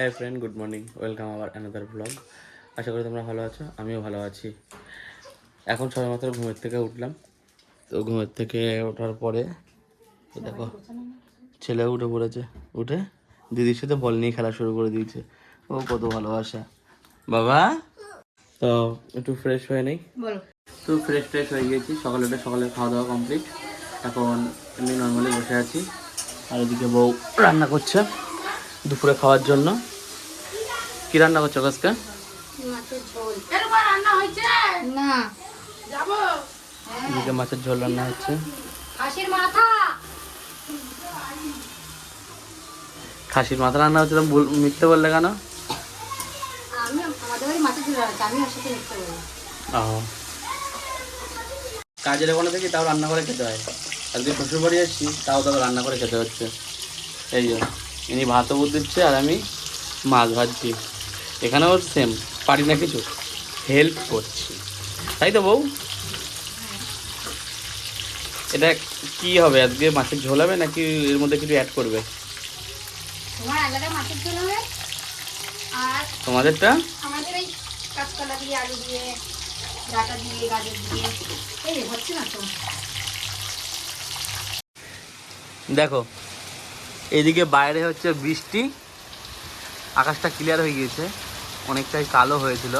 হ্যাঁ friend good morning welcome আবার another blog আশা করি তোমরা ভালো আছো আমিও ভালো আছি। এখন সবেমাত্র ঘুমের থেকে উঠলাম। তো ঘুমের থেকে ওঠার পরে দেখো ছেলে উঠে পড়েছে। উঠে দিদির সাথে বল নিয়ে খেলা শুরু করে দিয়েছে। ও কত ভালোবাসা। বাবা? তো একটু ফ্রেশ হয়ে নেই? তো ফ্রেশ ফ্রেশ হয়ে গিয়েছি। সকালে উঠে সকালে খাওয়া দাওয়া কমপ্লিট এখন এমনি নর্মালি বসে আছি। আর এদিকে বউ রান্না করছে দুপুরে খাওয়ার জন্য। কি রান্না করছ আজকে? মাছের ঝোল রান্না হয়েছে না। যাব এদিকে মাছের ঝোল রান্না হচ্ছে। খাসির মাথা। রান্না হচ্ছে তো মিথ্যে বললে কেন? কাজের ওখানে থেকে তাও রান্না করে খেতে হয়। আজকে শ্বশুর বাড়ি আসছি তাও তাও রান্না করে খেতে হচ্ছে। এই জন্য ইনি ভাতও দিচ্ছে আর আমি মাছ ভাজছি। এখানেও সেম পারি না কিছু। হেল্প করছি। তাই তো বউ? এটা কি হবে আজকে মাছের ঝোল হবে নাকি এর মধ্যে কিছু অ্যাড করবে? তোমার আলাদা মাছের ঝোল হবে আর তোমাদেরটা? আমাদের এই কাঁচকলা দিয়ে আলু দিয়ে ডাটা দিয়ে গাজর দিয়ে এই হচ্ছে না তো। দেখো এদিকে বাইরে হচ্ছে বৃষ্টি আকাশটা ক্লিয়ার হয়ে গিয়েছে। অনেকটাই কালো হয়েছিল।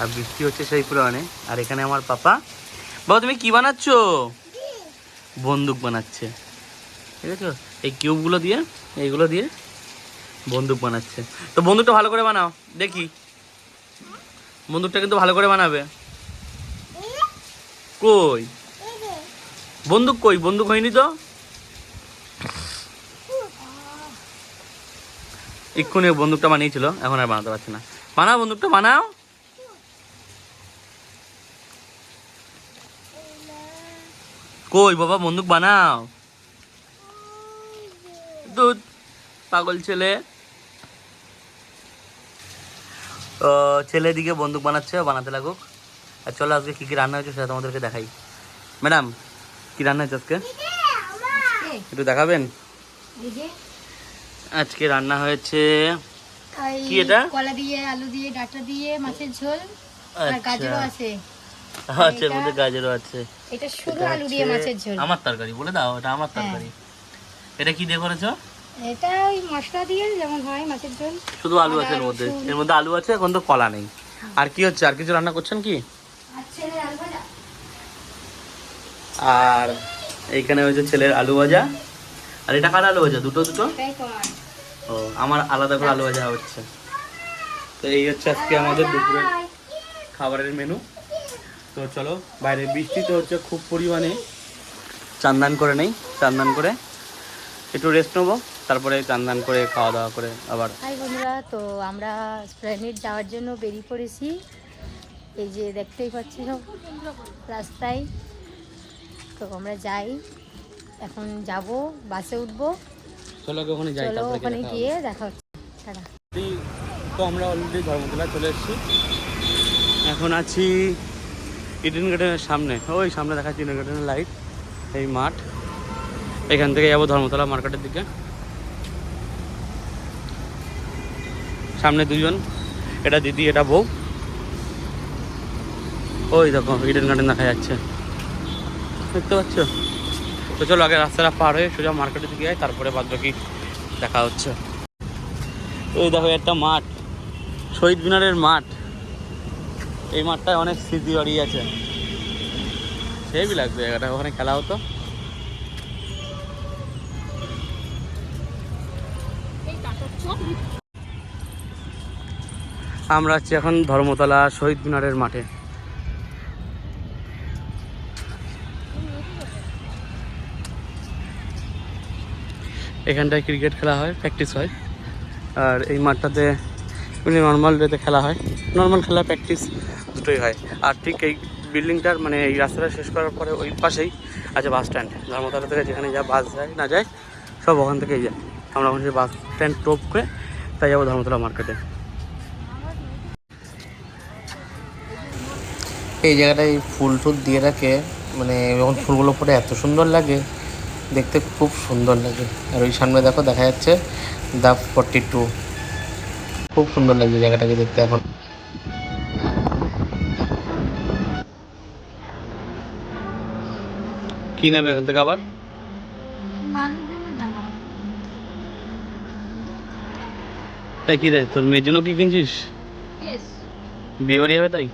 আর বৃষ্টি হচ্ছে সেই পুরানে আর এখানে আমার পাপা। বাবা, তুমি কি বানাচ্ছো? বন্দুক বানাচ্ছে। ঠিক আছে? এই কিউবগুলো দিয়ে, এইগুলো দিয়ে বন্দুক বানাচ্ছে। তো বন্দুকটা ভালো করে বানাও। দেখি। বন্দুকটা কিন্তু ভালো করে বানাবে। কই? বন্দুক কই? বন্দুক হয়নি তো? এক্ষুনি বন্দুকটা বানিয়েছিল। এখন আর বানাতে পারছে না। বানাও বন্দুকটা বানাও। কই বাবা বন্দুক বানাও। দুধ পাগল ছেলে। ও ছেলে দিকে বন্দুক বানাচ্ছে বানাতে লাগুক। আর চলো আজকে কী কী রান্না হয়েছে সেটা তোমাদেরকে দেখাই। ম্যাডাম কী রান্না হয়েছে আজকে? একটু দেখাবেন? আজকে রান্না হয়েছে কি এটা? কলা দিয়ে আলু দিয়ে ডাটা দিয়ে মাছের ঝোল আর আচ্ছা। গাজরও আছে। আচ্ছা মধ্যে গাজরও আছে। এটা শুধু আলু দিয়ে মাছের ঝোল। আমার তরকারি বলে দাও এটা আমার হ্যাঁ। তরকারি। এটা কি দিয়ে করেছ? এটা ওই মশলা দিয়ে যেমন হয় মাছের ঝোল। শুধু আলু আছে এর মধ্যে। এর মধ্যে আলু আছে এখন তো কলা নেই। আর কি হচ্ছে? আর কিছু রান্না করছেন কি? আর এইখানে হয়েছে ছেলের আলু ভাজা। আর এটা কার আলু ভাজা? দুটো দুটো? ও, আমার আলাদা করে আলু ভাজা হচ্ছে। তো এই হচ্ছে আজকে আমাদের দুপুরের খাবারের মেনু তো চলো, বাইরে বৃষ্টি তো হচ্ছে খুব পরিমাণে। চান্দান করে নেই, চান্দান করে একটু রেস্ট নেব, তারপরে চান্দান করে খাওয়া দাওয়া করে আবার হাই বন্ধুরা, তো আমরা স্প্ল্যানেট যাওয়ার জন্য বেরিয়ে পড়েছি। এই যে দেখতেই পাচ্ছি সব রাস্তায়। তো আমরা যাই, এখন যাব, বাসে উঠবো। চলো ওখানে যাই তারপরে ওখানে গিয়ে দেখা হচ্ছে। তো আমরা অলরেডি ধর্মতলা চলে এসেছি। এখন আছি ইডেন গার্ডেনের সামনে। ওই সামনে দেখাচ্ছি ইডেন গার্ডেনের লাইট এই মাঠ। এখান থেকে যাব ধর্মতলা মার্কেটের দিকে। সামনে দুজন এটা দিদি এটা বউ। ওই দেখো ইডেন গার্ডেন দেখা যাচ্ছে। দেখতে পাচ্ছ? তো চলো আগে রাস্তাটা পার হয়ে সোজা মার্কেটের দিকে যাই, তারপরে বাদ বাকি দেখা হচ্ছে। এই দেখো একটা মাঠ, শহীদ মিনারের মাঠ। এই মাঠটায় অনেক স্মৃতি জড়িয়ে আছে। সেই লাগবে জায়গাটা, ওখানে খেলা হতো। আমরা আছি এখন ধর্মতলা শহীদ মিনারের মাঠে। এখানটায় ক্রিকেট খেলা হয় প্র্যাকটিস হয়। আর এই মাঠটাতে নর্মাল ডেতে খেলা হয়। নর্মাল খেলা প্র্যাকটিস দুটোই হয়। আর ঠিক এই বিল্ডিংটার মানে এই রাস্তাটা শেষ করার পরে ওই পাশেই আছে বাস স্ট্যান্ড ধর্মতলা থেকে যেখানে যা বাস যায়, না যায়, সব ওখান থেকেই যায়। আমরা ওখানে যে বাস স্ট্যান্ড টোপ করে তাই যাব ধর্মতলা মার্কেটে এই জায়গাটায় ফুল টুল দিয়ে রাখে। মানে যখন ফুলগুলো পরে এত সুন্দর লাগে। দেখতে খুব সুন্দর লাগে। আর ওই সামনে দেখো দেখা যাচ্ছে দা ফর্টি টু খুব সুন্দর লাগছে জায়গাটাকে দেখতে এখন। কি নেবে এখান থেকে আবার? তাই কি রে তোর মেয়ের জন্য কি কিনছিস? বিয়ে বাড়ি হবে তাই?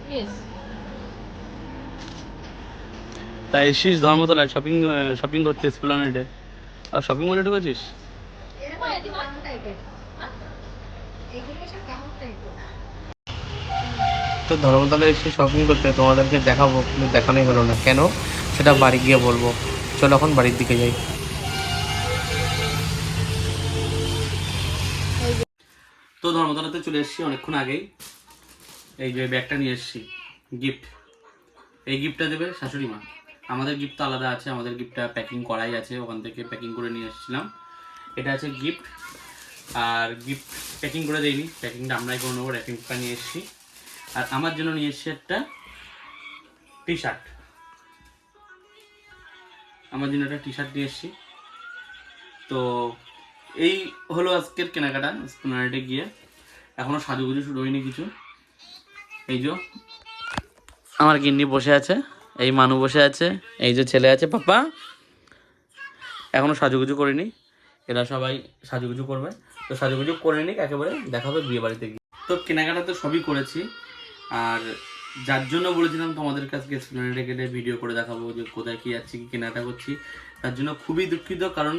তাই এসছিস ধর্মতলায় শপিং শপিং করতে স্প্লানেডে আর শপিং মলে ঢুকেছিস? তো ধর্মতলা এসে শপিং করতে তোমাদেরকে দেখাবো কিন্তু দেখানোই হলো না। কেন? সেটা বাড়ি গিয়ে বলব। চলো এখন বাড়ির দিকে যাই। তো ধর্মতলাতে চলে এসেছি অনেকক্ষণ আগেই। এই যে ব্যাগটা নিয়ে এসেছি গিফট এই গিফটটা দেবে শাশুড়ি মা। আমাদের গিফট তো আলাদা আছে, আমাদের গিফটটা প্যাকিং করাই আছে, ওখান থেকে প্যাকিং করে নিয়ে এসেছিলাম। এটা আছে গিফট আর গিফট প্যাকিং করে দেয়নি প্যাকিংটা আমরাই করে নেব র্যাপিংটা নিয়ে এসেছি। আর আমার জন্য নিয়ে এসেছি একটা টি শার্ট আমার জন্য একটা টি শার্ট নিয়ে এসেছি। তো এই হলো আজকের কেনাকাটা স্প্লানেটে গিয়ে। এখনও সাজুগুজু শুরু হয়নি কিছু। এই যে, আমার গিন্নি বসে আছে। এই মানু বসে আছে, এই যে ছেলে আছে পাপা এখনও সাজুগুজু করিনি। এরা সবাই সাজুগুজু করবে। তো সাজুগুজু করে নিক, একেবারে দেখাবে বিয়ে বাড়িতে গিয়ে। তো কেনাকাটা তো সবই করেছি। আর যার জন্য বলেছিলাম তোমাদের কাছে স্প্লেনেডে গেলে ভিডিও করে দেখাবো যে কোথায় কি যাচ্ছি কি কেনাকাটা করছি। তার জন্য খুবই দুঃখিত, কারণ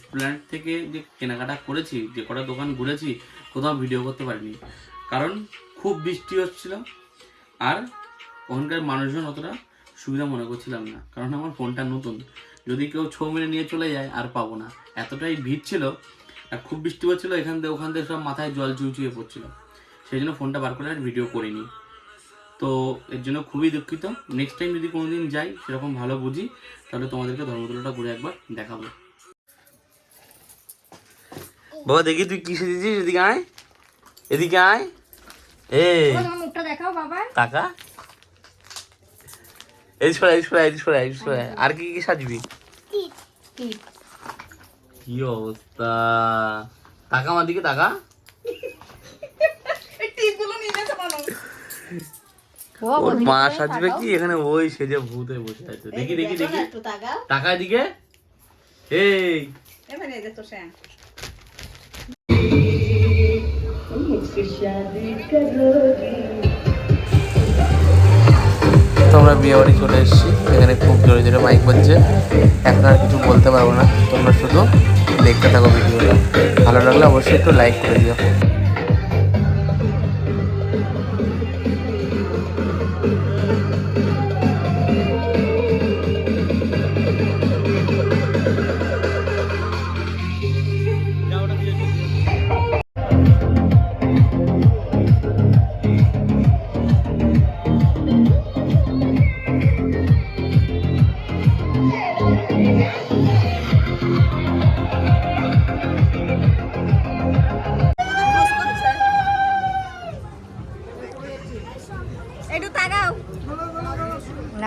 স্প্লেনেড থেকে যে কেনাকাটা করেছি, যে কটা দোকান ঘুরেছি, কোথাও ভিডিও করতে পারিনি। কারণ খুব বৃষ্টি হচ্ছিল। আর ওখানকার মানুষজন অতটা সুবিধা মনে করছিলাম না। কারণ আমার ফোনটা নতুন। যদি কেউ ছৌ মেরে নিয়ে চলে যায় আর পাবো না। এতটাই ভিড় ছিল আর খুব বৃষ্টি হচ্ছিল এখান থেকে ওখান থেকে সব মাথায় জল চুইচুয়ে পড়ছিল। সেই জন্য ফোনটা বার করে আর ভিডিও করিনি। তো এর জন্য খুবই দুঃখিত। নেক্সট টাইম যদি কোনো দিন যাই সেরকম ভালো বুঝি তাহলে তোমাদেরকে ধর্মতলাটা ঘুরে একবার দেখাবো। বাবা দেখি তুই কি সেজেছিস এদিকে আয়। এদিকে আয়। এই মুখটা দেখাও বাবা। টাকা এই সরা এই সরা এই সরা এই সরা আর কি কি সাজবি? কি অবস্থা? টাকা আমার দিকে টাকা? ওর মা সাজবে কি? এখানে ওই সেজে ভূত হয়ে বসে আছে। দেখি দেখি দেখি টাকা। দিকে এই। তো আমরা বিয়ে বাড়ি চলে এসেছি। এখানে খুব জোরে জোরে মাইক বলছে এখন আর কিছু বলতে পারব না। তোমরা শুধু দেখতে থাকো ভিডিওটা। ভালো লাগলে অবশ্যই একটু লাইক করে দিও।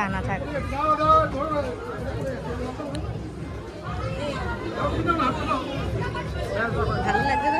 না না থাক। লাগছে না?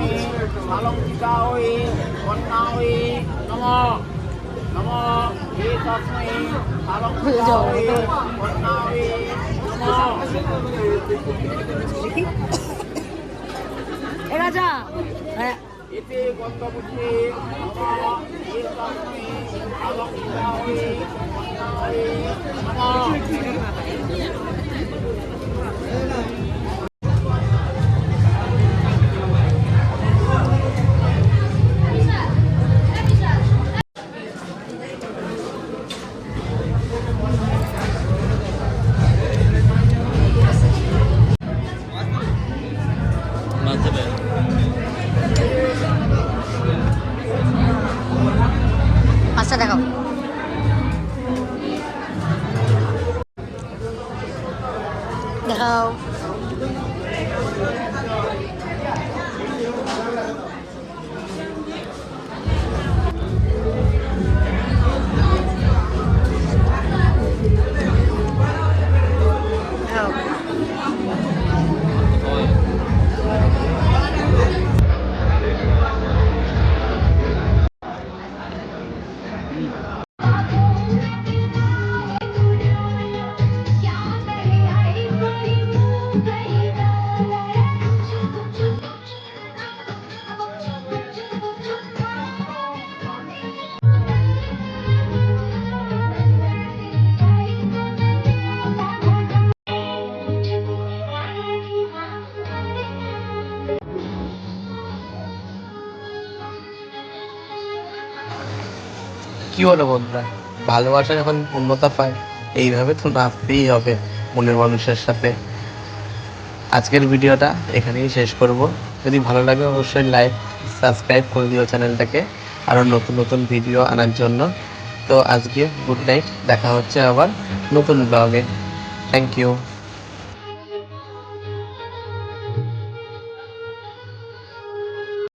তস্মৈ আলঙ্কাওই কন্যাওই নম নম এ তস্মৈ আলঙ্কাওই কন্যাওই নম রাজা হ্যাঁ এতে গন্ধপুষ্পে নমঃ এ তস্মৈ আলঙ্কিতায় কন্যায় নমঃ কি হলো বন্ধুরা? ভালোবাসা যখন পূর্ণতা পায়, এইভাবে তো নাচতেই হবে মনের মানুষের সাথে। আজকের ভিডিওটা এখানেই শেষ করব। যদি ভালো লাগে অবশ্যই লাইক সাবস্ক্রাইব করে দিও চ্যানেলটাকে। আরও নতুন নতুন ভিডিও আনার জন্য। তো আজকে গুড নাইট দেখা হচ্ছে আবার নতুন ব্লগে থ্যাংক ইউ